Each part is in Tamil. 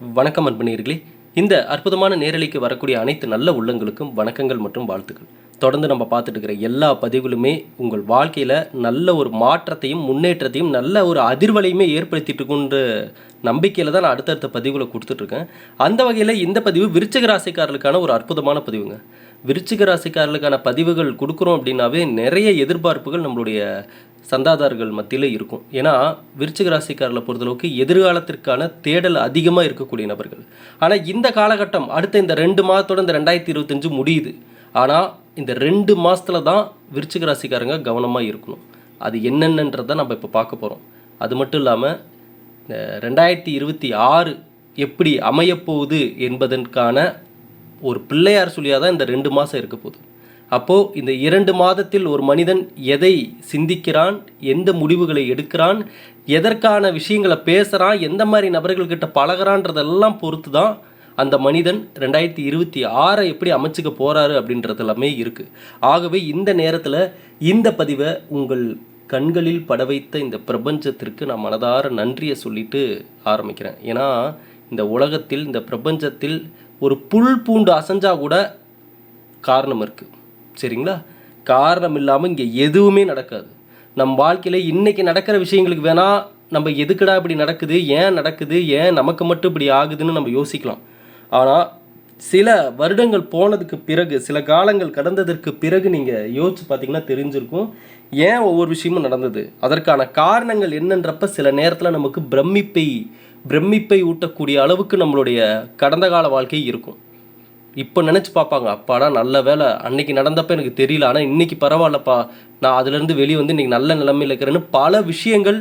வணக்கம் அன்பனீர்களே இந்த அற்புதமான நேரலைக்கு வரக்கூடிய அனைத்து நல்ல உள்ளங்களுக்கும் வணக்கங்கள் மற்றும் வாழ்த்துக்கள். தொடர்ந்து நம்ம பார்த்துட்டு இருக்கிற எல்லா பதிவுகளுமே உங்கள் வாழ்க்கையில் நல்ல ஒரு மாற்றத்தையும் முன்னேற்றத்தையும் நல்ல ஒரு அதிர்வலையுமே ஏற்படுத்திட்டுருக்குன்ற நம்பிக்கையில் தான் நான் அடுத்தடுத்த பதிவுகளை கொடுத்துட்ருக்கேன் அந்த வகையில் இந்த பதிவு விருச்சக ராசிக்காரர்களுக்கான ஒரு அற்புதமான பதிவுங்க. விருச்சிக ராசிக்காரர்களுக்கான பதிவுகள் கொடுக்குறோம் அப்படின்னாவே நிறைய எதிர்பார்ப்புகள் நம்மளுடைய சந்தாதாரர்கள் மத்தியில் இருக்கும். ஏன்னா விருச்சிக ராசிக்காரர்களை பொறுத்தளவுக்கு எதிர்காலத்திற்கான தேடல் அதிகமாக இருக்கக்கூடிய நபர்கள். ஆனால் இந்த காலகட்டம் அடுத்த இந்த ரெண்டு மாதத்தோட இந்த ரெண்டாயிரத்தி இருபத்தஞ்சு முடியுது. ஆனால் இந்த ரெண்டு மாதத்துல தான் விருச்சிக ராசிக்காரங்க கவனமாக இருக்கணும். அது என்னென்னன்றதை நம்ம இப்போ பார்க்க போகிறோம் அது மட்டும் இல்லாமல் இந்த ரெண்டாயிரத்தி இருபத்தி ஆறு எப்படி அமையப்போகுது என்பதற்கான ஒரு பிள்ளையார் சொல்லியாக தான் இந்த ரெண்டு மாதம் இருக்க போகுது. அப்போது இந்த இரண்டு மாதத்தில் ஒரு மனிதன் எதை சிந்திக்கிறான் எந்த முடிவுகளை எடுக்கிறான் எதற்கான விஷயங்களை பேசுகிறான் எந்த மாதிரி நபர்கள்கிட்ட பழகுறான்றதெல்லாம் பொறுத்து தான் அந்த மனிதன் ரெண்டாயிரத்தி இருபத்தி ஆறை எப்படி அமைச்சுக்க போகிறாரு அப்படின்றது எல்லாமே இருக்குது ஆகவே இந்த நேரத்தில் இந்த பதிவை உங்கள் கண்களில் பட வைத்த இந்த பிரபஞ்சத்திற்கு நான் மனதார நன்றியை சொல்லிட்டு ஆரம்பிக்கிறேன். ஏன்னா இந்த உலகத்தில் இந்த பிரபஞ்சத்தில் ஒரு புல் பூண்டு அசைஞ்சால் கூட காரணம் இருக்குது சரிங்களா? காரணம் இல்லாமல் இங்கே எதுவுமே நடக்காது. நம் வாழ்க்கையில் இன்றைக்கி நடக்கிற விஷயங்களுக்கு வேணால் நம்ம எதுக்கடா இப்படி நடக்குது? ஏன் நடக்குது? ஏன் நமக்கு மட்டும் இப்படி ஆகுதுன்னு நம்ம யோசிக்கலாம். ஆனால் சில வருடங்கள் போனதுக்கு பிறகு சில காலங்கள் கடந்ததற்கு பிறகு நீங்கள் யோசிச்சு பார்த்தீங்கன்னா தெரிஞ்சிருக்கும். ஏன் ஒவ்வொரு விஷயமும் நடந்தது? அதற்கான காரணங்கள் என்னன்றப்ப சில நேரத்தில் நமக்கு பிரமிப்பை பிரமிப்பை ஊட்டக்கூடிய அளவுக்கு நம்மளுடைய கடந்த கால வாழ்க்கை இருக்கும். இப்போ நினச்சி பார்ப்பாங்க அப்பாடா நல்ல வேலை அன்னைக்கு நடந்தப்ப எனக்கு தெரியல. ஆனால் இன்னைக்கு பரவாயில்லப்பா. நான் அதுலேருந்து வெளியே வந்து இன்றைக்கி நல்ல நிலைமையில் இருக்கிறேன்னு பல விஷயங்கள்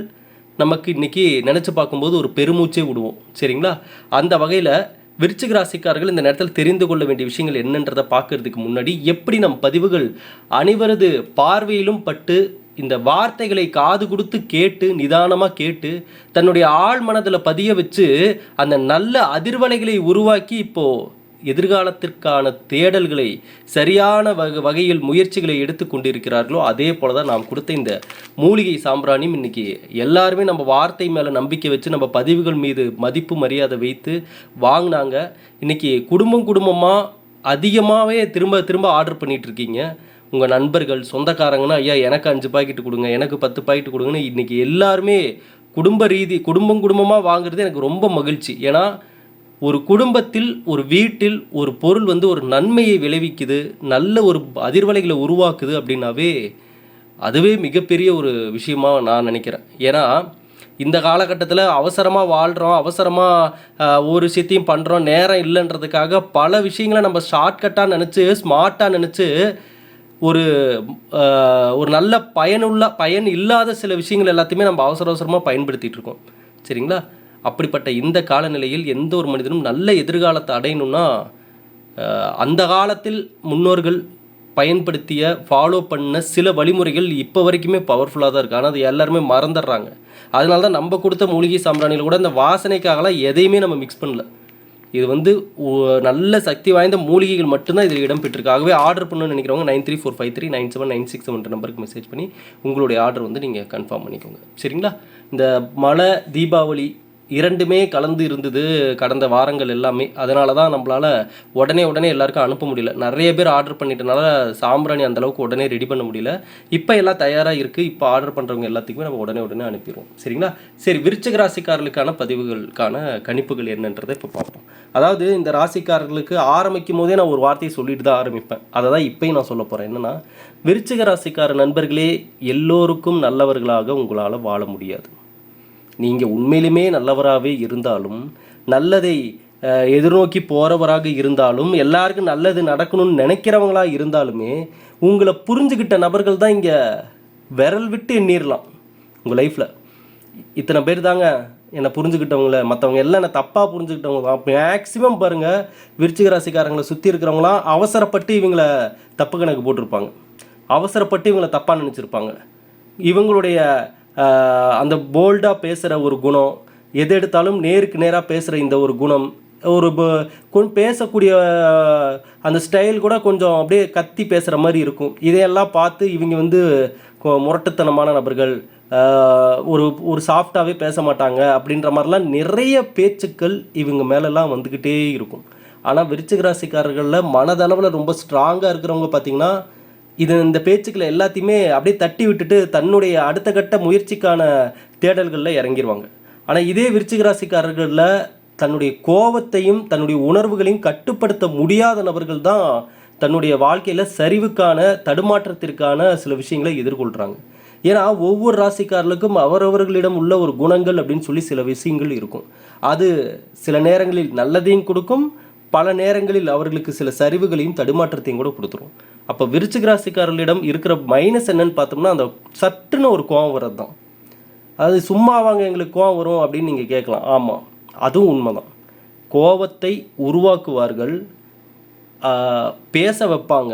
நமக்கு இன்றைக்கி நினச்சி பார்க்கும்போது ஒரு பெருமூச்சே விடுவோம். சரிங்களா? அந்த வகையில் விருச்சிக ராசிக்காரர்கள் இந்த நேரத்தில் தெரிந்து கொள்ள வேண்டிய விஷயங்கள் என்னன்றதை பார்க்கறதுக்கு முன்னாடி எப்படி நம் பதிவுகள் அனைவரது பார்வையிலும் பட்டு இந்த வார்த்தைகளை காது கொடுத்து கேட்டு நிதானமாக கேட்டு தன்னுடைய ஆள் மனதில் பதிய வச்சு அந்த நல்ல அதிர்வலைகளை உருவாக்கி இப்போது எதிர்காலத்திற்கான தேடல்களை சரியான வக வகையில் முயற்சிகளை எடுத்து கொண்டிருக்கிறார்களோ அதே போல தான் நாம் கொடுத்த இந்த மூலிகை சாம்பிராணியும் இன்றைக்கி எல்லாருமே நம்ம வார்த்தை மேலே நம்பிக்கை வச்சு நம்ம பதிவுகள் மீது மதிப்பு மரியாதை வைத்து வாங்கினாங்க. இன்னைக்கு குடும்பம் குடும்பமாக அதிகமாகவே திரும்ப திரும்ப ஆர்டர் பண்ணிகிட்ருக்கீங்க இருக்கீங்க. உங்கள் நண்பர்கள் சொந்தக்காரங்கன்னா ஐயா எனக்கு அஞ்சு பாக்கெட் கொடுங்க எனக்கு பத்து பாக்கெட் கொடுங்கன்னு இன்றைக்கி எல்லாருமே குடும்ப ரீதி குடும்பம் குடும்பமாக வாங்குறது எனக்கு ரொம்ப மகிழ்ச்சி. ஏன்னா ஒரு குடும்பத்தில் ஒரு வீட்டில் ஒரு பொருள் வந்து ஒரு நன்மையை விளைவிக்குது நல்ல ஒரு அதிர்வலைகளை உருவாக்குது அப்படின்னாவே அதுவே மிகப்பெரிய ஒரு விஷயமா நான் நினைக்கிறேன். ஏன்னா இந்த காலகட்டத்தில் அவசரமாக வாழ்கிறோம் அவசரமாக ஒரு விஷயத்தையும் பண்ணுறோம் நேரம் இல்லைன்றதுக்காக பல விஷயங்களை நம்ம ஷார்ட்கட்டாக நினச்சி ஸ்மார்ட்டாக நினச்சி ஒரு ஒரு நல்ல பயனுள்ள பயன் இல்லாத சில விஷயங்கள் எல்லாத்தையுமே நம்ம அவசர அவசரமாக பயன்படுத்திகிட்டு இருக்கோம். சரிங்களா? அப்படிப்பட்ட இந்த காலநிலையில் எந்த ஒரு மனிதனும் நல்ல எதிர்காலத்தை அடையணும்னா அந்த காலத்தில் முன்னோர்கள் பயன்படுத்திய ஃபாலோ பண்ண சில வழிமுறைகள் இப்போ வரைக்குமே பவர்ஃபுல்லாக தான் இருக்குது ஆனால் அது எல்லாருமே மறந்துடுறாங்க. அதனால தான் நம்ம கொடுத்த மூலிகை சாம்பிராணியில் கூட இந்த வாசனைக்காகலாம் எதையுமே நம்ம மிக்ஸ் பண்ணல. இது வந்து நல்ல சக்தி வாய்ந்த மூலிகைகள் மட்டும்தான் இதில் இடம் பெற்றிருக்கு ஆகவே ஆர்டர் பண்ணணும்னு நினைக்கிறவங்க nine three four five three nine seven nine six seven நம்பருக்கு மெசேஜ் பண்ணி உங்களுடைய ஆர்டர் வந்து நீங்கள் கன்ஃபார்ம் பண்ணிக்கோங்க. சரிங்களா? இந்த மழை தீபாவளி இரண்டுமே கலந்து இருந்தது கடந்த வாரங்கள் எல்லாமே. அதனால தான் நம்மளால் உடனே உடனே எல்லாருக்கும் அனுப்ப முடியல. நிறைய பேர் ஆர்டர் பண்ணிட்டனால சாம்பிராணி அந்த அளவுக்கு உடனே ரெடி பண்ண முடியல. இப்போ எல்லாம் தயாராக இருக்குது இப்போ ஆர்டர் பண்ணுறவங்க எல்லாத்துக்குமே நம்ம உடனே உடனே அனுப்பிடுவோம். சரிங்களா? சரி விருச்சக ராசிக்காரர்களுக்கான பதிவுகளுக்கான கணிப்புகள் என்னன்றதை இப்போ பார்ப்போம். அதாவது இந்த ராசிக்காரர்களுக்கு ஆரம்பிக்கும் போதே நான் ஒரு வார்த்தையை சொல்லிட்டு தான் ஆரம்பிப்பேன். அதை தான் இப்போயும் நான் சொல்ல போகிறேன் என்னன்னா விருச்சிக ராசிக்கார நண்பர்களே எல்லோருக்கும் நல்லவர்களாக உங்களால் வாழ முடியாது. நீங்கள் உண்மையிலுமே நல்லவராகவே இருந்தாலும் நல்லதை எதிர்நோக்கி போகிறவராக இருந்தாலும் எல்லாருக்கும் நல்லது நடக்கணும்னு நினைக்கிறவங்களாக இருந்தாலுமே உங்களை புரிஞ்சுக்கிட்ட நபர்கள் தான் இங்கே விரல் விட்டு எண்ணிடலாம் உங்கள் லைஃப்பில் இத்தனை பேர் தாங்க என்னை புரிஞ்சுக்கிட்டவங்கள மற்றவங்க எல்லாம் என்னை தப்பாக புரிஞ்சுக்கிட்டவங்க தான் மேக்ஸிமம் பாருங்கள் விருச்சிக ராசிக்காரங்களை சுற்றி இருக்கிறவங்களாம் அவசரப்பட்டு இவங்கள தப்பு கணக்கு போட்டிருப்பாங்க. அவசரப்பட்டு இவங்களை தப்பாக நினச்சிருப்பாங்க. இவங்களுடைய அந்த போல்டாக பேசுகிற ஒரு குணம் எது எடுத்தாலும் நேருக்கு நேராக பேசுகிற இந்த ஒரு குணம் ஒரு பேசக்கூடிய அந்த ஸ்டைல் கூட கொஞ்சம் அப்படியே கத்தி பேசுகிற மாதிரி இருக்கும். இதையெல்லாம் பார்த்து இவங்க வந்து கொ- முரட்டுத்தனமான நபர்கள் ஒரு ஒரு சாஃப்டாகவே பேச மாட்டாங்க அப்படின்ற மாதிரிலாம் நிறைய பேச்சுக்கள் இவங்க மேலெல்லாம் வந்துக்கிட்டே இருக்கும். ஆனால் விருச்சிக ராசிக்காரர்களில் மனதளவில் ரொம்ப ஸ்ட்ராங்காக இருக்கிறவங்க பார்த்தீங்கன்னா இது இந்த பேச்சுக்களை எல்லாத்தையுமே அப்படியே தட்டி விட்டுட்டு தன்னுடைய அடுத்த கட்ட முயற்சிக்கான தேடல்களில் இறங்கிடுவாங்க ஆனால் இதே விருச்சிக ராசிக்காரர்களில் தன்னுடைய கோபத்தையும் தன்னுடைய உணர்வுகளையும் கட்டுப்படுத்த முடியாத நபர்கள் தான் தன்னுடைய வாழ்க்கையில் சரிவுக்கான தடுமாற்றத்திற்கான சில விஷயங்களை எதிர்கொள்கிறாங்க ஏன்னா ஒவ்வொரு ராசிக்காரர்களுக்கும் அவரவர்களிடம் உள்ள ஒரு குணங்கள் அப்படின்னு சொல்லி சில விஷயங்கள் இருக்கும். அது சில நேரங்களில் நல்லதையும் கொடுக்கும் பல நேரங்களில் அவர்களுக்கு சில சரிவுகளையும் தடுமாற்றத்தையும் கூட கொடுத்துரும். அப்போ விருச்சிக ராசிக்காரர்களிடம் இருக்கிற மைனஸ் என்னன்னு பார்த்தோம்னா அந்த சட்டுன்னு ஒரு கோவம் வர்றது தான் அது சும்மா வாங்க எங்களுக்கு கோவம் வரும் அப்படின்னு நீங்கள் கேட்கலாம். ஆமாம் அதுவும் உண்மைதான். கோவத்தை உருவாக்குவார்கள். பேச வைப்பாங்க.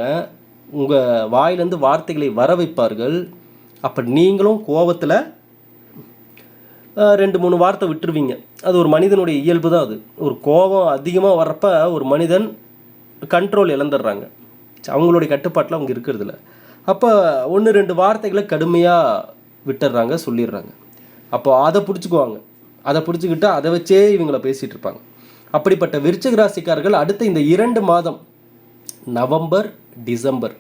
உங்கள் வாயிலேருந்து வார்த்தைகளை வர வைப்பார்கள். அப்போ நீங்களும் கோவத்தில் ரெண்டு மூணு வார்த்தை விட்டுருவீங்க. அது ஒரு மனிதனுடைய இயல்பு தான் அது. ஒரு கோபம் அதிகமாக வர்றப்ப ஒரு மனிதன் கண்ட்ரோல் இழந்துடுறாங்க. அவங்களுடைய கட்டுப்பாட்டில் அவங்க இருக்கிறதில்ல. அப்போ ஒன்று ரெண்டு வார்த்தைகளை கடுமையாக விட்டுடுறாங்க சொல்லிடுறாங்க. அப்போ அதை பிடிச்சிக்குவாங்க. அதை பிடிச்சிக்கிட்டு அதை வச்சே இவங்களை பேசிகிட்டு இருப்பாங்க. அப்படிப்பட்ட விருச்சிக ராசிக்காரர்கள் அடுத்த இந்த இரண்டு மாதம் நவம்பர் டிசம்பர்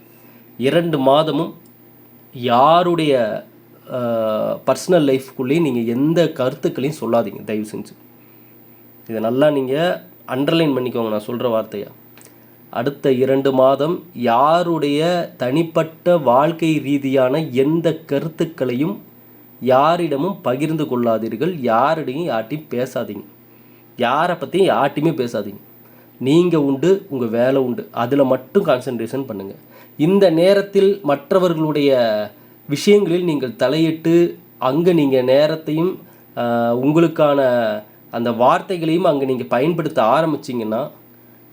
இரண்டு மாதமும் யாருடைய பர்சனல் லைஃப்குள்ளேயும் நீங்கள் எந்த கருத்துக்களையும் சொல்லாதீங்க தயவு செஞ்சு. இதை நல்லா நீங்கள் அண்டர்லைன் பண்ணிக்கோங்க நான் சொல்கிற வார்த்தையாக அடுத்த இரண்டு மாதம் யாருடைய தனிப்பட்ட வாழ்க்கை ரீதியான எந்த கருத்துக்களையும் யாரிடமும் பகிர்ந்து கொள்ளாதீர்கள் யாரிடையும் யார்ட்டையும் பேசாதீங்க. யாரை பற்றியும் யார்ட்டையுமே பேசாதீங்க. நீங்கள் உண்டு உங்கள் வேலை உண்டு. அதில் மட்டும் கான்சென்ட்ரேஷன் பண்ணுங்கள் இந்த நேரத்தில் மற்றவர்களுடைய விஷயங்களில் நீங்கள் தலையிட்டு அங்கே நீங்கள் நேரத்தையும் உங்களுக்கான அந்த வார்த்தைகளையும் அங்கே நீங்கள் பயன்படுத்த ஆரம்பிச்சிங்கன்னா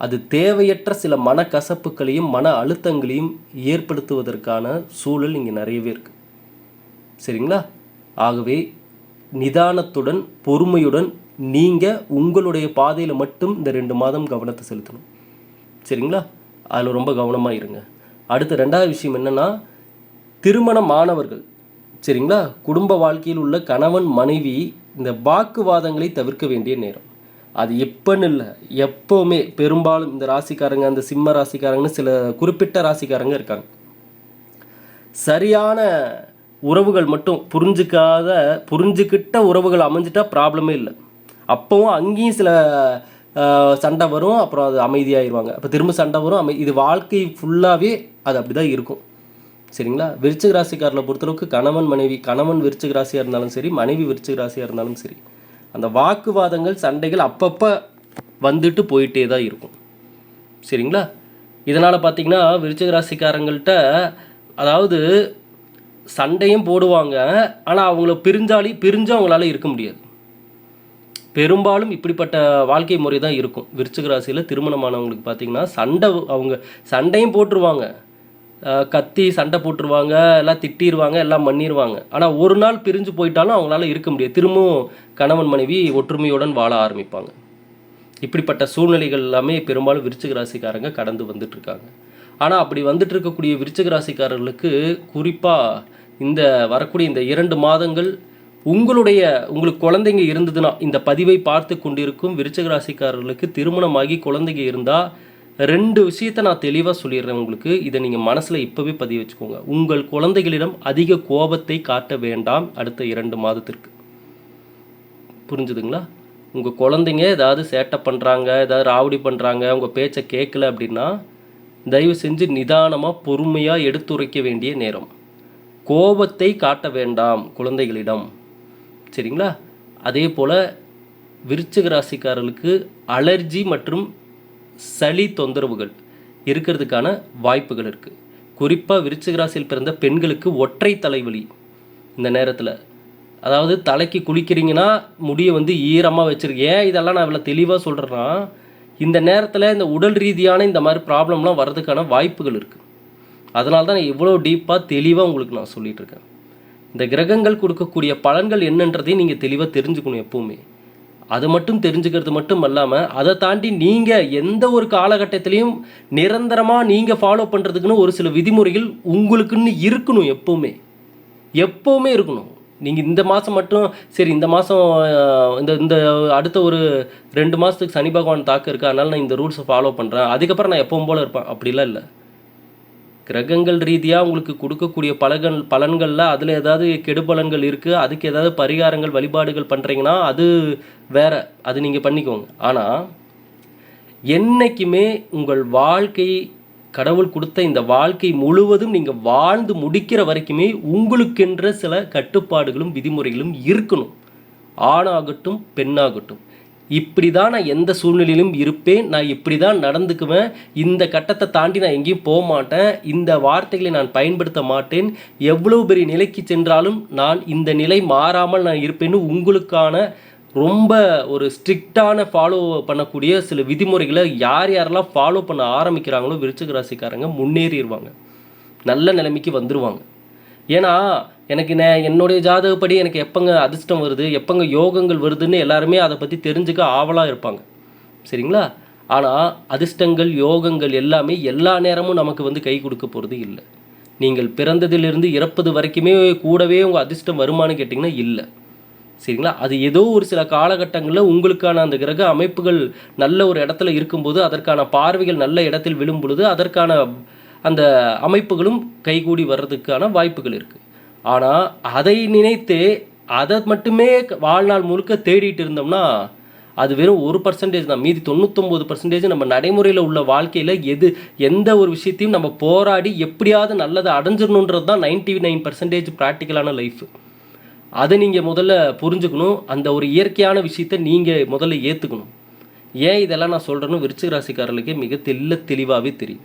அது தேவையற்ற சில மனக்கசப்புகளையும் மன அழுத்தங்களையும் ஏற்படுத்துவதற்கான சூழல் இங்கே நிறையவே இருக்குது சரிங்களா? ஆகவே நிதானத்துடன் பொறுமையுடன் நீங்கள் உங்களுடைய பாதையில் மட்டும் இந்த ரெண்டு மாதம் கவனத்தை செலுத்தணும். சரிங்களா? அதில் ரொம்ப கவனமாக இருங்க. அடுத்த ரெண்டாவது விஷயம் என்னென்னா திருமணமானவர்கள். சரிங்களா? குடும்ப வாழ்க்கையில் உள்ள கணவன் மனைவி இந்த வாக்குவாதங்களை தவிர்க்க வேண்டிய நேரம். அது எப்போன்னு இல்லை. எப்போவுமே பெரும்பாலும் இந்த ராசிக்காரங்க அந்த சிம்ம ராசிக்காரங்கன்னு சில குறிப்பிட்ட ராசிக்காரங்க இருக்காங்க. சரியான உறவுகள் மட்டும் புரிஞ்சுக்காத புரிஞ்சுக்கிட்ட உறவுகள் அமைஞ்சிட்டா ப்ராப்ளமே இல்லை. அப்போவும் அங்கேயும் சில சண்டை வரும் அப்புறம் அது அமைதியாயிருவாங்க. அப்போ திரும்ப சண்டை வரும் அமை இது வாழ்க்கை ஃபுல்லாகவே அது அப்படி தான் இருக்கும். சரிங்களா? விருச்சிக ராசிக்காரரை பொறுத்தளவுக்கு கணவன் மனைவி கணவன் விருச்சிக ராசியாக இருந்தாலும் சரி மனைவி விருச்சிக ராசியாக இருந்தாலும் சரி அந்த வாக்குவாதங்கள் சண்டைகள் அப்பப்போ வந்துட்டு போயிட்டே தான் இருக்கும். சரிங்களா? இதனால் பார்த்தீங்கன்னா விருச்சிக ராசிக்காரங்கள்ட்ட அதாவது சண்டையும் போடுவாங்க. ஆனால் அவங்கள பிரிஞ்சாலி பிரிஞ்சு அவங்களால இருக்க முடியாது. பெரும்பாலும் இப்படிப்பட்ட வாழ்க்கை முறை தான் இருக்கும். விருச்சிக ராசியில் திருமணமானவங்களுக்கு பார்த்தீங்கன்னா சண்டை அவங்க சண்டையும் போட்டுருவாங்க. கத்தி சண்டை போட்டுருவாங்க எல்லாம் திட்டிடுவாங்க எல்லாம் பண்ணிடுவாங்க ஆனால் ஒரு நாள் பிரிஞ்சு போயிட்டாலும் அவங்களால இருக்க முடியாது. திரும்பவும் கணவன் மனைவி ஒற்றுமையுடன் வாழ ஆரம்பிப்பாங்க. இப்படிப்பட்ட சூழ்நிலைகள் எல்லாமே பெரும்பாலும் விருச்சிக ராசிக்காரங்க கடந்து வந்துட்டுருக்காங்க. ஆனால் அப்படி வந்துட்டு இருக்கக்கூடிய விருச்சிக ராசிக்காரர்களுக்கு குறிப்பாக இந்த வரக்கூடிய இந்த இரண்டு மாதங்கள் உங்களுடைய உங்களுக்கு குழந்தைங்க இருந்ததுன்னா இந்த பதிவை பார்த்து கொண்டிருக்கும் விருச்சிக ராசிக்காரர்களுக்கு திருமணமாகி குழந்தைங்க இருந்தால் ரெண்டு விஷயத்தை நான் தெளிவாக சொல்லிடுறேன் உங்களுக்கு. இதை நீங்கள் மனசில் இப்போவே பதிவு வச்சுக்கோங்க. உங்கள் குழந்தைகளிடம் அதிக கோபத்தை காட்ட வேண்டாம் அடுத்த இரண்டு மாதத்திற்கு. புரிஞ்சுதுங்களா? உங்கள் குழந்தைங்க ஏதாவது சேட்டை பண்ணுறாங்க ஏதாவது ராவடி பண்ணுறாங்க உங்கள் பேச்சை கேட்கல அப்படின்னா தயவு செஞ்சு நிதானமாக பொறுமையாக எடுத்துரைக்க வேண்டிய நேரம். கோபத்தை காட்ட வேண்டாம் குழந்தைகளிடம். சரிங்களா? அதே போல் விருச்சிக ராசிக்காரர்களுக்கு அலர்ஜி மற்றும் சளி தொந்தரவுகள் இருக்கிறதுக்கான வாய்ப்புகள் இருக்குது குறிப்பாக விருச்சிகராசியில் பிறந்த பெண்களுக்கு ஒற்றை தலைவலி இந்த நேரத்தில். அதாவது தலைக்கு குளிக்கிறீங்கன்னா முடியை வந்து ஈரமாக வச்சுருக்கேன் ஏன் இதெல்லாம் நான் இவ்வளோ தெளிவாக சொல்கிறேன்னா இந்த நேரத்தில் இந்த உடல் ரீதியான இந்த மாதிரி ப்ராப்ளம்லாம் வர்றதுக்கான வாய்ப்புகள் இருக்குது அதனால தான் நான் இவ்வளோ டீப்பாக தெளிவாக உங்களுக்கு நான் சொல்லிகிட்ருக்கேன் இருக்கேன். இந்த கிரகங்கள் கொடுக்கக்கூடிய பலன்கள் என்னன்றதையும் நீங்கள் தெளிவாக தெரிஞ்சுக்கணும் எப்போவுமே. அது மட்டும் தெரிஞ்சுக்கிறது மட்டும் அல்லாமல் அதை தாண்டி நீங்கள் எந்த ஒரு காலகட்டத்திலையும் நிரந்தரமாக நீங்கள் ஃபாலோ பண்ணுறதுக்குன்னு ஒரு சில விதிமுறைகள் உங்களுக்குன்னு இருக்கணும் எப்போவுமே. எப்போவுமே இருக்கணும். நீங்கள் இந்த மாதம் மட்டும் சரி இந்த மாதம் இந்த இந்த அடுத்த ஒரு ரெண்டு மாதத்துக்கு சனி பகவான் தாக்கம் இருக்கு அதனால் நான் இந்த ரூல்ஸை ஃபாலோ பண்ணுறேன் அதுக்கப்புறம் நான் எப்பவும் போல் இருப்பேன். அப்படிலாம் இல்லை. கிரகங்கள் ரீதியாக உங்களுக்கு கொடுக்கக்கூடிய பலகன் பலன்களில் அதில் ஏதாவது கெடுபலன்கள் இருக்குது அதுக்கு ஏதாவது பரிகாரங்கள் வழிபாடுகள் பண்ணுறீங்கன்னா அது வேற அது நீங்கள் பண்ணிக்கோங்க. ஆனால் என்னைக்குமே உங்கள் வாழ்க்கை கடவுள் கொடுத்த இந்த வாழ்க்கை முழுவதும் நீங்கள் வாழ்ந்து முடிக்கிற வரைக்குமே உங்களுக்கென்ற சில கட்டுப்பாடுகளும் விதிமுறைகளும் இருக்கணும். ஆணாகட்டும் பெண்ணாகட்டும். இப்படி தான் நான் எந்த சூழ்நிலையிலும் இருப்பேன் நான் இப்படி தான் நடந்துக்குவேன். இந்த கட்டத்தை தாண்டி நான் எங்கேயும் போக மாட்டேன். இந்த வார்த்தைகளை நான் பயன்படுத்த மாட்டேன். எவ்வளவு பெரிய நிலைக்கு சென்றாலும் நான் இந்த நிலை மாறாமல் நான் இருப்பேன்னு உங்களுக்கான ரொம்ப ஒரு ஸ்ட்ரிக்டான ஃபாலோ பண்ணக்கூடிய சில விதிமுறைகளை யார் யாரெல்லாம் ஃபாலோ பண்ண ஆரம்பிக்கிறாங்களோ விருச்சிக ராசிக்காரங்க முன்னேறிடுவாங்க. நல்ல நிலைமைக்கு வந்துடுவாங்க ஏன்னா எனக்கு நே என்னுடைய ஜாதகப்படி எனக்கு எப்போங்க அதிர்ஷ்டம் வருது எப்போங்க யோகங்கள் வருதுன்னு எல்லாருமே அதை பற்றி தெரிஞ்சுக்க ஆவலாக இருப்பாங்க. சரிங்களா? ஆனால் அதிர்ஷ்டங்கள் யோகங்கள் எல்லாமே எல்லா நேரமும் நமக்கு வந்து கை கொடுக்க போகிறது இல்லை. நீங்கள் பிறந்ததிலிருந்து இறப்பது வரைக்குமே கூடவே உங்கள் அதிர்ஷ்டம் வருமானு கேட்டிங்கன்னா இல்லை. சரிங்களா? அது ஏதோ ஒரு சில காலகட்டங்களில் உங்களுக்கான அந்த கிரக அமைப்புகள் நல்ல ஒரு இடத்துல இருக்கும்போது அதற்கான பார்வைகள் நல்ல இடத்தில் விழும் பொழுது அதற்கான அந்த அமைப்புகளும் கைகூடி வர்றதுக்கான வாய்ப்புகள் இருக்குது ஆனால் அதை நினைத்து அதை மட்டுமே வாழ்நாள் முழுக்க தேடிட்டு இருந்தோம்னா அது வெறும் ஒரு பர்சன்டேஜ் தான். மீதி தொண்ணூத்தொம்பது பர்சன்டேஜ் நம்ம நடைமுறையில் உள்ள வாழ்க்கையில் எது எந்த ஒரு விஷயத்தையும் நம்ம போராடி எப்படியாவது நல்லதை அடைஞ்சிடணுன்றது தான் நைன்டி நைன் பர்சன்டேஜ் ப்ராக்டிக்கலான லைஃப் அதை நீங்கள் முதல்ல புரிஞ்சுக்கணும். அந்த ஒரு இயற்கையான விஷயத்தை நீங்கள் முதல்ல ஏற்றுக்கணும் ஏன் இதெல்லாம் நான் சொல்கிறேன்னு விருச்சிக ராசிக்காரர்களுக்கே மிக தெல்ல தெளிவாகவே தெரியும்.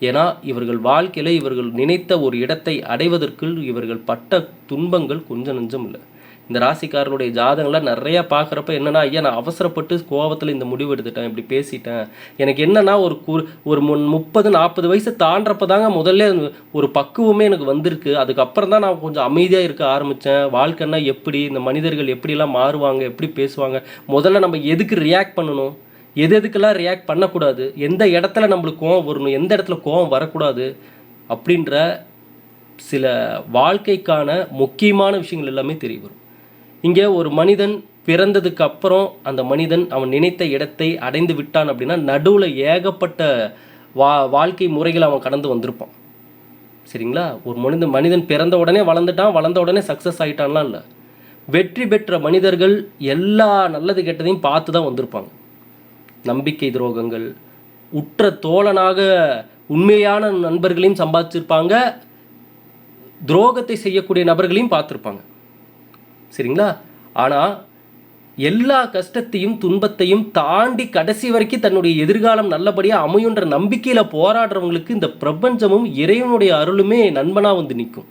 ஏன்னா இவர்கள் வாழ்க்கையில் இவர்கள் நினைத்த ஒரு இடத்தை அடைவதற்குள் இவர்கள் பட்ட துன்பங்கள் கொஞ்சம் நஞ்சம் இல்லை. இந்த ராசிக்காரனுடைய ஜாதகங்களை நிறையா பார்க்குறப்ப என்னென்னா ஐயா நான் அவசரப்பட்டு கோவத்தில் இந்த முடிவு எடுத்துட்டேன் இப்படி பேசிட்டேன். எனக்கு என்னென்னா ஒரு கு ஒரு முன் முப்பது நாற்பது வயசு தாண்டப்ப தாங்க முதல்ல ஒரு பக்குவமே எனக்கு வந்திருக்கு. அதுக்கப்புறம் தான் நான் கொஞ்சம் அமைதியாக இருக்க ஆரம்பித்தேன் வாழ்க்கைன்னா எப்படி இந்த மனிதர்கள் எப்படிலாம் மாறுவாங்க எப்படி பேசுவாங்க முதல்ல நம்ம எதுக்கு ரியாக்ட் பண்ணணும்? எது எதுக்கெல்லாம் ரியாக்ட் பண்ணக்கூடாது? எந்த இடத்துல நம்மளுக்கு கோவம் வரணும்? எந்த இடத்துல கோவம் வரக்கூடாது? அப்படின்ற சில வாழ்க்கைக்கான முக்கியமான விஷயங்கள் எல்லாமே தெரிய வரும். இங்கே ஒரு மனிதன் பிறந்ததுக்கு அப்புறம் அந்த மனிதன் அவன் நினைத்த இடத்தை அடைந்து விட்டான் அப்படின்னா நடுவில் ஏகப்பட்ட வா வாழ்க்கை முறைகள் அவன் கடந்து வந்திருப்பான். சரிங்களா? ஒரு மனிதன் மனிதன் பிறந்த உடனே வளர்ந்துட்டான் வளர்ந்த உடனே சக்ஸஸ் ஆகிட்டான்லாம் இல்லை. வெற்றி பெற்ற மனிதர்கள் எல்லா நல்லது கெட்டதையும் பார்த்து தான் வந்திருப்பாங்க. நம்பிக்கை துரோகங்கள். உற்ற தோழனாக உண்மையான நண்பர்களையும் சம்பாதிச்சிருப்பாங்க. துரோகத்தை செய்யக்கூடிய நபர்களையும் பார்த்துருப்பாங்க. சரிங்களா? ஆனால் எல்லா கஷ்டத்தையும் துன்பத்தையும் தாண்டி கடைசி வரைக்கும் தன்னுடைய எதிர்காலம் நல்லபடியாக அமையுன்ற நம்பிக்கையில் போராடுறவங்களுக்கு இந்த பிரபஞ்சமும் இறைவனுடைய அருளுமே நண்பனாக வந்து நிற்கும்.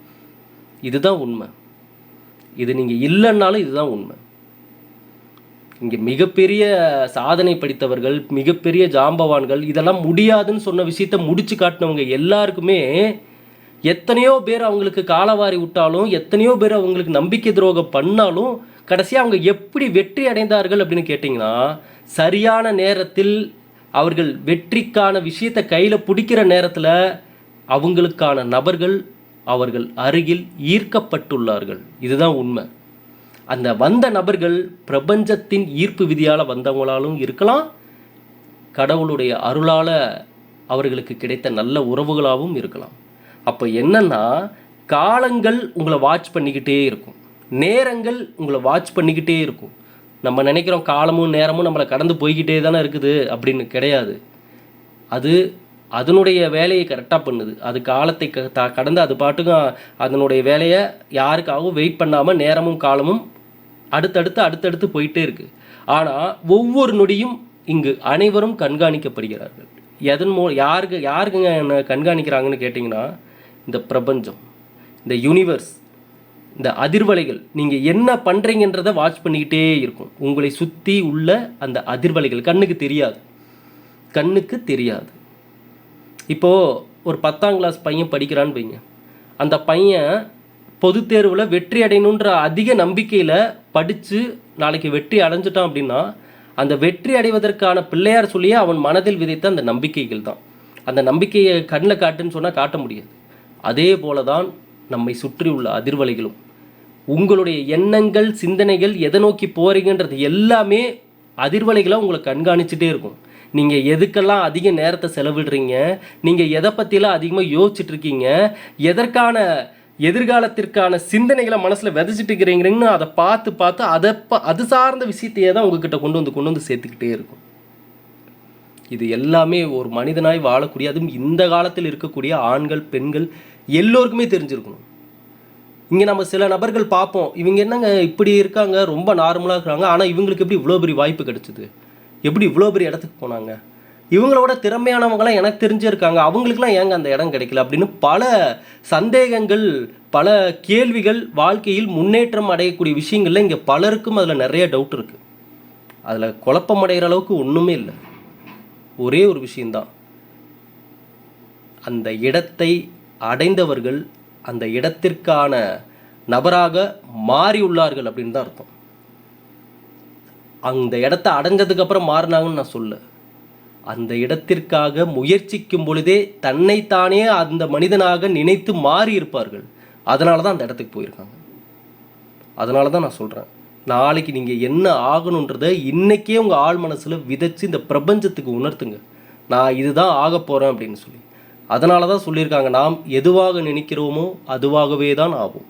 இதுதான் உண்மை. இது நீங்கள் இல்லைன்னாலும் இதுதான் உண்மை. இங்கே மிகப்பெரிய சாதனை படித்தவர்கள் மிகப்பெரிய ஜாம்பவான்கள் இதெல்லாம் முடியாதுன்னு சொன்ன விஷயத்த முடிச்சு காட்டினவங்க எல்லாருக்குமே எத்தனையோ பேர் அவங்களுக்கு காலவாரி விட்டாலும் எத்தனையோ பேர் அவங்களுக்கு நம்பிக்கை துரோகம் பண்ணாலும் கடைசியாக அவங்க எப்படி வெற்றி அடைந்தார்கள் அப்படின்னு கேட்டிங்கன்னா சரியான நேரத்தில் அவர்கள் வெற்றிக்கான விஷயத்தை கையில் பிடிக்கிற நேரத்தில் அவங்களுக்கான நபர்கள் அவர்கள் அருகில் ஈர்க்கப்பட்டுள்ளார்கள். இதுதான் உண்மை. அந்த வந்த நபர்கள் பிரபஞ்சத்தின் ஈர்ப்பு விதியால் வந்தவங்களாலும் இருக்கலாம். கடவுளுடைய அருளால் அவர்களுக்கு கிடைத்த நல்ல உறவுகளாகவும் இருக்கலாம். அப்போ என்னன்னா காலங்கள் உங்களை வாட்ச் பண்ணிக்கிட்டே இருக்கும். நேரங்கள் உங்களை வாட்ச் பண்ணிக்கிட்டே இருக்கும். நம்ம நினைக்கிறோம் காலமும் நேரமும் நம்மளை கடந்து போய்கிட்டே தானே இருக்குது அப்படின்னு கிடையாது. அது அதனுடைய வேலையை கரெக்டாக பண்ணுது. அது காலத்தை க த கடந்து அது பாட்டுக்கும் அதனுடைய வேலையை யாருக்காகவும் வெயிட் பண்ணாமல் நேரமும் காலமும் அடுத்தடுத்து அடுத்தடுத்து போயிட்டே இருக்குது ஆனால் ஒவ்வொரு நொடியும் இங்கு அனைவரும் கண்காணிக்கப்படுகிறார்கள். எதன் மூ யாருக்கு யாருக்குங்க என்ன கண்காணிக்கிறாங்கன்னு கேட்டிங்கன்னா இந்த பிரபஞ்சம் இந்த யூனிவர்ஸ் இந்த அதிர்வலைகள். நீங்கள் என்ன பண்ணுறீங்கன்றதை வாட்ச் பண்ணிக்கிட்டே இருக்கும். உங்களை சுற்றி உள்ள அந்த அதிர்வலைகள். கண்ணுக்கு தெரியாது. கண்ணுக்கு தெரியாது. இப்போது ஒரு பத்தாம் கிளாஸ் பையன் படிக்கிறான்னு வைங்க. அந்த பையன் பொது தேர்வில் வெற்றி அடையணுன்ற அதிக நம்பிக்கையில் படித்து நாளைக்கு வெற்றி அடைஞ்சிட்டான் அப்படின்னா அந்த வெற்றி அடைவதற்கான பிள்ளையார் சொல்லியே அவன் மனதில் விதைத்த அந்த நம்பிக்கைகள் தான். அந்த நம்பிக்கையை கண்ணில் காட்டுன்னு சொன்னால் காட்ட முடியாது. அதே போல தான் நம்மை சுற்றி உள்ள அதிர்வலைகளும். உங்களுடைய எண்ணங்கள் சிந்தனைகள் எதை நோக்கி போறீங்கன்றது எல்லாமே அதிர்வலைகளாக உங்களை கண்காணிச்சுட்டே இருக்கும். நீங்கள் எதுக்கெல்லாம் அதிக நேரத்தை செலவிடுறீங்க? நீங்கள் எதை பற்றிலாம் அதிகமாக யோசிச்சுட்ருக்கீங்க எதற்கான எதிர்காலத்திற்கான சிந்தனைகளை மனசில் விதைச்சிட்டு இருக்கிறீங்கன்னு அதை பார்த்து பார்த்து அதை ப அது சார்ந்த விஷயத்தையே தான் உங்ககிட்ட கொண்டு வந்து கொண்டு வந்து சேர்த்துக்கிட்டே இருக்கும். இது எல்லாமே ஒரு மனிதனாய் வாழக்கூடிய அதுவும் இந்த காலத்தில் இருக்கக்கூடிய ஆண்கள் பெண்கள் எல்லோருக்குமே தெரிஞ்சிருக்கணும். இங்கே நம்ம சில நபர்கள் பார்ப்போம் இவங்க என்னங்க இப்படி இருக்காங்க ரொம்ப நார்மலாக இருக்கிறாங்க ஆனால் இவங்களுக்கு எப்படி இவ்வளோ பெரிய வாய்ப்பு கிடைச்சிது? எப்படி இவ்வளோ பெரிய இடத்துக்கு போனாங்க? இவங்களோட திறமையானவங்களாம் எனக்கு தெரிஞ்சிருக்காங்க. அவங்களுக்குலாம் ஏங்க அந்த இடம் கிடைக்கல? அப்படின்னு பல சந்தேகங்கள் பல கேள்விகள் வாழ்க்கையில் முன்னேற்றம் அடையக்கூடிய விஷயங்கள்ல இங்கே பலருக்கும் அதில் நிறைய டவுட் இருக்குது அதில் குழப்பம் அடைகிற அளவுக்கு ஒன்றுமே இல்லை. ஒரே ஒரு விஷயந்தான் அந்த இடத்தை அடைந்தவர்கள் அந்த இடத்திற்கான நபராக மாறியுள்ளார்கள் அப்படின்னு தான் அர்த்தம். அந்த இடத்த அடைஞ்சதுக்கப்புறம் மாறினாங்கன்னு நான் சொல்ல அந்த இடத்திற்காக முயற்சிக்கும் பொழுதே தன்னைத்தானே அந்த மனிதனாக நினைத்து மாறி இருப்பார்கள். அதனால தான் அந்த இடத்துக்கு போயிருக்காங்க. அதனால தான் நான் சொல்கிறேன் நாளைக்கு நீங்கள் என்ன ஆகணுன்றதை இன்றைக்கே உங்கள் ஆள் மனசில் விதைச்சு இந்த பிரபஞ்சத்துக்கு உணர்த்துங்க. நான் இதுதான் ஆக போகிறேன் அப்படின்னு சொல்லி. அதனால தான் சொல்லியிருக்காங்க நாம் எதுவாக நினைக்கிறோமோ அதுவாகவே தான் ஆகும்.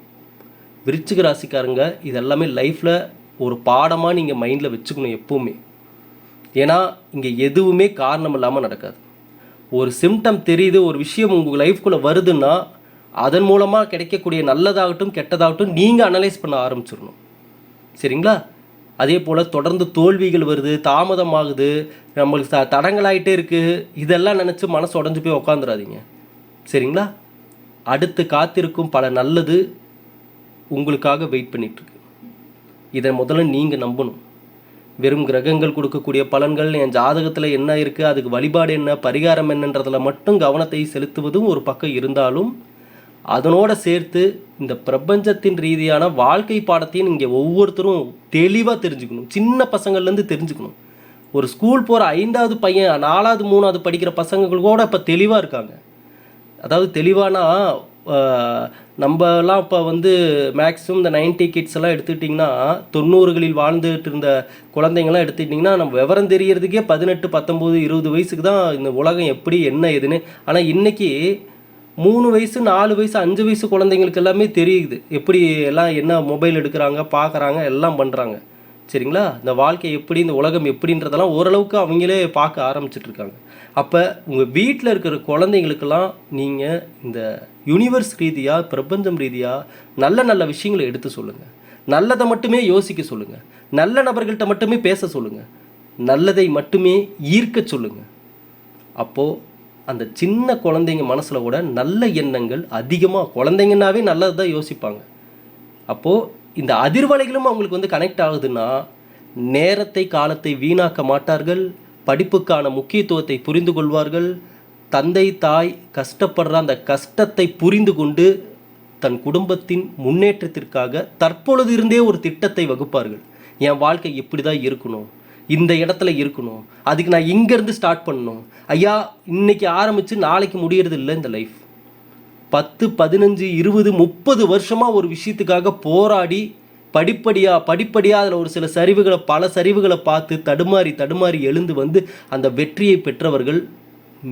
விருச்சிக ராசிக்காரங்க இதெல்லாமே லைஃப்பில் ஒரு பாடமாக நீங்கள் மைண்டில் வச்சுக்கணும் எப்போவுமே. ஏன்னா இங்கே எதுவுமே காரணம் இல்லாமல் நடக்காது. ஒரு சிம்டம் தெரியுது ஒரு விஷயம் உங்கள் லைஃப்குள்ளே வருதுன்னா அதன் மூலமாக கிடைக்கக்கூடிய நல்லதாகட்டும் கெட்டதாகட்டும் நீங்கள் அனலைஸ் பண்ண ஆரம்பிச்சிடணும். சரிங்களா? அதே போல் தொடர்ந்து தோல்விகள் வருது தாமதமாகுது நம்மளுக்கு த தடங்களாயிட்டே இருக்குது இதெல்லாம் நினச்சி மனசு உடஞ்சி போய் உக்காந்துடாதீங்க சரிங்களா? அடுத்து காத்திருக்கும் பல நல்லது உங்களுக்காக வெயிட் பண்ணிகிட்ருக்கு இதை முதல்ல நீங்கள் நம்பணும். வெறும் கிரகங்கள் கொடுக்கக்கூடிய பலன்கள் என் ஜாதகத்தில் என்ன இருக்குது அதுக்கு வழிபாடு என்ன பரிகாரம் என்னன்றதில் மட்டும் கவனத்தை செலுத்துவதும் ஒரு பக்கம் இருந்தாலும் அதனோட சேர்த்து இந்த பிரபஞ்சத்தின் ரீதியான வாழ்க்கை பாடத்தையும் நீங்கள் ஒவ்வொருத்தரும் தெளிவாக தெரிஞ்சுக்கணும். சின்ன பசங்கள்லேருந்து தெரிஞ்சுக்கணும். ஒரு ஸ்கூல் போகிற ஐந்தாவது பையன் நாலாவது மூணாவது படிக்கிற பசங்கள் கூட இப்போ தெளிவாக இருக்காங்க. அதாவது தெளிவானா நம்மலாம் இப்போ வந்து மேக்ஸிமம் இந்த நைன்டி கிட்ஸ் எல்லாம் எடுத்துக்கிட்டிங்கன்னா தொண்ணூறுகளில் வாழ்ந்துகிட்டு இருந்த குழந்தைங்களாம் எடுத்துக்கிட்டிங்கன்னா நம்ம விவரம் தெரியறதுக்கே பதினெட்டு பத்தொம்போது இருபது வயசுக்கு தான் இந்த உலகம் எப்படி என்ன ஏதுன்னு. ஆனால் இன்றைக்கி மூணு வயசு நாலு வயசு அஞ்சு வயசு குழந்தைங்களுக்கு எல்லாமே தெரியுது. எப்படி எல்லாம் என்ன மொபைல் எடுக்கிறாங்க பார்க்குறாங்க எல்லாம் பண்ணுறாங்க சரிங்களா? இந்த வாழ்க்கை எப்படி இந்த உலகம் எப்படின்றதெல்லாம் ஓரளவுக்கு அவங்களே பார்க்க ஆரம்பிச்சிட்ருக்காங்க இருக்காங்க. அப்போ உங்கள் வீட்டில் இருக்கிற குழந்தைங்களுக்கெல்லாம் நீங்கள் இந்த யூனிவர்ஸ் ரீதியாக பிரபஞ்சம் ரீதியாக நல்ல நல்ல விஷயங்களை எடுத்து சொல்லுங்கள் நல்லதை மட்டுமே யோசிக்க சொல்லுங்கள் நல்ல நபர்கள்ட்ட மட்டுமே பேச சொல்லுங்கள் நல்லதை மட்டுமே ஈர்க்க சொல்லுங்கள் அப்போது அந்த சின்ன குழந்தைங்க மனசில் கூட நல்ல எண்ணங்கள் அதிகமாக குழந்தைங்கன்னாவே நல்லது தான் யோசிப்பாங்க. அப்போது இந்த அதிர்வலைகளும் அவங்களுக்கு வந்து கனெக்ட் ஆகுதுன்னா நேரத்தை காலத்தை வீணாக்க மாட்டார்கள். படிப்புக்கான முக்கியத்துவத்தை புரிந்து கொள்வார்கள். தந்தை தாய் கஷ்டப்படுற அந்த கஷ்டத்தை புரிந்து கொண்டு தன் குடும்பத்தின் முன்னேற்றத்திற்காக தற்பொழுது இருந்தே ஒரு திட்டத்தை வகுப்பார்கள். என் வாழ்க்கை இப்படி தான் இருக்கணும். இந்த இடத்துல இருக்கணும். அதுக்கு நான் இங்கேருந்து ஸ்டார்ட் பண்ணணும். ஐயா இன்னைக்கு ஆரம்பித்து நாளைக்கு முடியறது இல்லை இந்த லைஃப் பத்து பதினஞ்சு இருபது முப்பது வருஷமாக ஒரு விஷயத்துக்காக போராடி படிப்படியாக படிப்படியாக அதில் ஒரு சில சரிவுகளை பல சரிவுகளை பார்த்து தடுமாறி தடுமாறி எழுந்து வந்து அந்த வெற்றியை பெற்றவர்கள்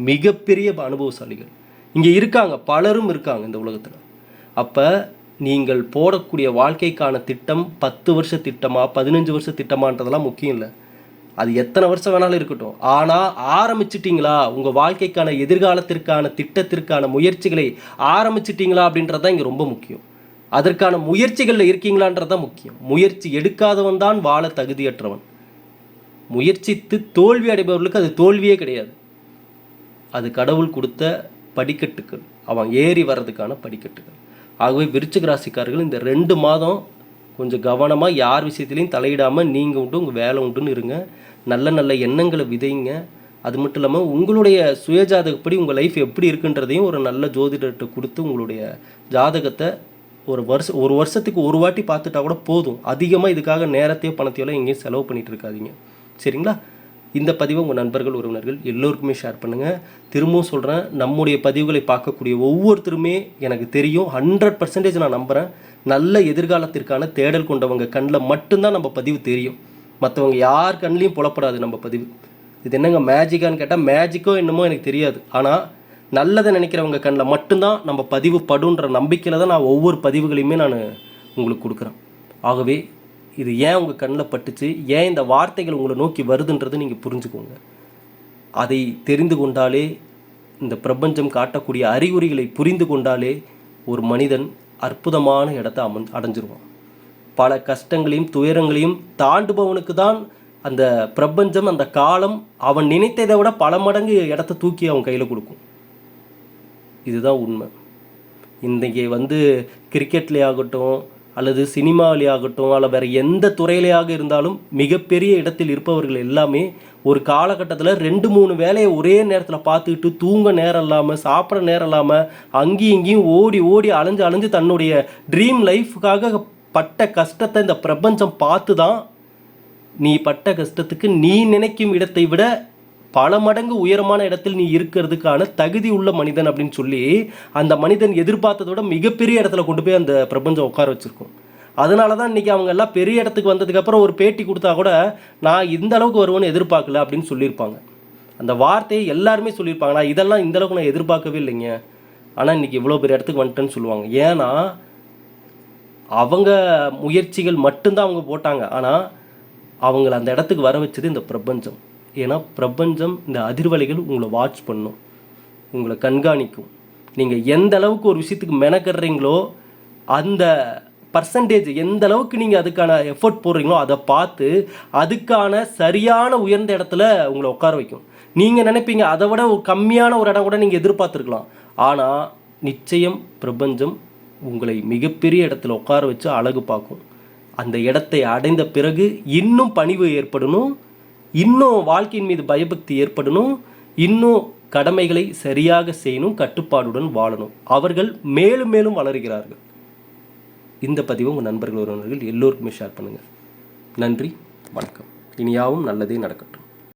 மிகப்பெரிய அனுபவசாலிகள். இங்கே இருக்காங்க பலரும் இருக்காங்க இந்த உலகத்தில். அப்போ நீங்கள் போடக்கூடிய வாழ்க்கைக்கான திட்டம் பத்து வருஷ திட்டமா பதினஞ்சு வருஷ திட்டமான்றதெல்லாம் முக்கியம் இல்லை. அது எத்தனை வருஷம் வேணாலும் இருக்கட்டும். ஆனால் ஆரம்பிச்சிட்டிங்களா? உங்கள் வாழ்க்கைக்கான எதிர்காலத்திற்கான திட்டத்திற்கான முயற்சிகளை ஆரம்பிச்சிட்டிங்களா அப்படின்றது தான் இங்கே ரொம்ப முக்கியம். அதற்கான முயற்சிகளில் இருக்கீங்களான்றது தான் முக்கியம். முயற்சி எடுக்காதவன் தான் வாழ தகுதியற்றவன். முயற்சித்து தோல்வி அடைபவர்களுக்கு அது தோல்வியே கிடையாது. அது கடவுள் கொடுத்த படிக்கட்டுகள். அவன் ஏறி வர்றதுக்கான படிக்கட்டுகள். ஆகவே விருச்சிக ராசிக்காரர்கள் இந்த ரெண்டு மாதம் கொஞ்சம் கவனமாக யார் விஷயத்துலையும் தலையிடாமல் நீங்கள் உண்டு உங்கள் வேலை உண்டுன்னு இருங்க. நல்ல நல்ல எண்ணங்களை விதைங்க. அது மட்டும் இல்லாமல் உங்களுடைய சுயஜாதகப்படி உங்கள் லைஃப் எப்படி இருக்குன்றதையும் ஒரு நல்ல ஜோதிடர்கிட்ட கொடுத்து உங்களுடைய ஜாதகத்தை ஒரு வருஷம் ஒரு வருஷத்துக்கு ஒரு வாட்டி பார்த்துட்டா கூட போதும். அதிகமாக இதுக்காக நேரத்தையோ பணத்தையோ எங்கேயும் செலவு பண்ணிகிட்டு இருக்காதீங்க. சரிங்களா? இந்த பதிவை உங்கள் நண்பர்கள் உறவினர்கள் எல்லோருக்குமே ஷேர் பண்ணுங்கள் திரும்பவும் சொல்கிறேன் நம்முடைய பதிவுகளை பார்க்கக்கூடிய ஒவ்வொருத்தருமே எனக்கு தெரியும் ஹண்ட்ரட் பர்சன்டேஜ் நான் நம்புகிறேன் நல்ல எதிர்காலத்திற்கான தேடல் கொண்டவங்க கண்ணில் மட்டும்தான் நம்ம பதிவு தெரியும். மற்றவங்க யார் கண்ணிலையும் புலப்படாது நம்ம பதிவு. இது என்னங்க மேஜிக்கான்னு கேட்டால் மேஜிக்கோ என்னமோ எனக்கு தெரியாது. ஆனால் நல்லதை நினைக்கிறவங்க கண்ணில் மட்டும்தான் நம்ம பதிவு படுன்ற நம்பிக்கையில் தான் நான் ஒவ்வொரு பதிவுகளையுமே நான் உங்களுக்கு கொடுக்குறேன். ஆகவே இது ஏன் உங்கள் கண்ணில் பட்டுச்சு? ஏன் இந்த வார்த்தைகள் உங்களை நோக்கி வருதுன்றது நீங்கள் புரிஞ்சுக்கோங்க. அதை தெரிந்து கொண்டாலே இந்த பிரபஞ்சம் காட்டக்கூடிய அறிகுறிகளை புரிந்து கொண்டாலே ஒரு மனிதன் அற்புதமான இடத்த அமன் அடைஞ்சிருவான். பல கஷ்டங்களையும் துயரங்களையும் தாண்டுபவனுக்கு தான் அந்த பிரபஞ்சம் அந்த காலம் அவன் நினைத்ததை விட பல மடங்கு இடத்த தூக்கி அவன் கையில் கொடுக்கும். இதுதான் உண்மை. இன்றைக்கி வந்து கிரிக்கெட்லேயே ஆகட்டும் அல்லது சினிமாவிலே ஆகட்டும் அல்ல வேறு எந்த துறையிலேயாக இருந்தாலும் மிகப்பெரிய இடத்தில் இருப்பவர்கள் எல்லாமே ஒரு காலகட்டத்தில் ரெண்டு மூணு வேலையை ஒரே நேரத்தில் பார்த்துக்கிட்டு தூங்க நேரம் இல்லாமல் சாப்பிட நேரம் இல்லாமல் அங்கேயும் இங்கேயும் ஓடி ஓடி அலைஞ்சு அலைஞ்சு தன்னுடைய ட்ரீம் லைஃபுக்காக பட்ட கஷ்டத்தை இந்த பிரபஞ்சம் பார்த்து தான் நீ பட்ட கஷ்டத்துக்கு நீ நினைக்கும் இடத்தை விட பல மடங்கு உயரமான இடத்தில் நீ இருக்கிறதுக்கான தகுதி உள்ள மனிதன் அப்படின்னு சொல்லி அந்த மனிதன் எதிர்பார்த்ததோட விட மிகப்பெரிய இடத்துல கொண்டு போய் அந்த பிரபஞ்சம் உட்கார வச்சுருக்கோம். அதனால தான் இன்றைக்கி அவங்க எல்லாம் பெரிய இடத்துக்கு வந்ததுக்கப்புறம் ஒரு பேட்டி கொடுத்தா கூட நான் இந்த அளவுக்கு வருவேன்னு எதிர்பார்க்கல அப்படின்னு சொல்லியிருப்பாங்க. அந்த வார்த்தையை எல்லாருமே சொல்லியிருப்பாங்க. நான் இதெல்லாம் இந்த அளவுக்கு நான் எதிர்பார்க்கவே இல்லைங்க. ஆனால் இன்றைக்கி இவ்வளோ பெரிய இடத்துக்கு வந்துட்டேன்னு சொல்லுவாங்க. ஏன்னா அவங்க முயற்சிகள் மட்டும்தான் அவங்க போட்டாங்க. ஆனால் அவங்கள அந்த இடத்துக்கு வர வச்சது இந்த பிரபஞ்சம். ஏன்னா பிரபஞ்சம் இந்த அதிர்வலைகள் உங்களை வாட்ச் பண்ணும். உங்களை கண்காணிக்கும். நீங்கள் எந்த அளவுக்கு ஒரு விஷயத்துக்கு மெனக்கடுறீங்களோ அந்த பர்சன்டேஜ் எந்த அளவுக்கு நீங்கள் அதுக்கான எஃபர்ட் போடுறீங்களோ அதை பார்த்து அதுக்கான சரியான உயர்ந்த இடத்துல உங்களை உட்கார வைக்கும். நீங்கள் நினைப்பீங்க அதை விட ஒரு கம்மியான ஒரு இடம் கூட நீங்கள் எதிர்பார்த்துருக்கலாம். ஆனால் நிச்சயம் பிரபஞ்சம் உங்களை மிகப்பெரிய இடத்துல உட்கார வச்சு அழகு பார்க்கும். அந்த இடத்தை அடைந்த பிறகு இன்னும் பணிவு ஏற்படணும். இன்னும் வாழ்க்கையின் மீது பயபக்தி ஏற்படணும் இன்னும் கடமைகளை சரியாக செய்யணும் கட்டுப்பாடுடன் வாழணும். அவர்கள் மேலும் மேலும் வளர்கிறார்கள். இந்த பதிவை உங்கள் நண்பர்கள் உறவினர்கள் எல்லோருக்குமே ஷேர் பண்ணுங்கள் நன்றி வணக்கம். இனியாவும் நல்லதே நடக்கட்டும்.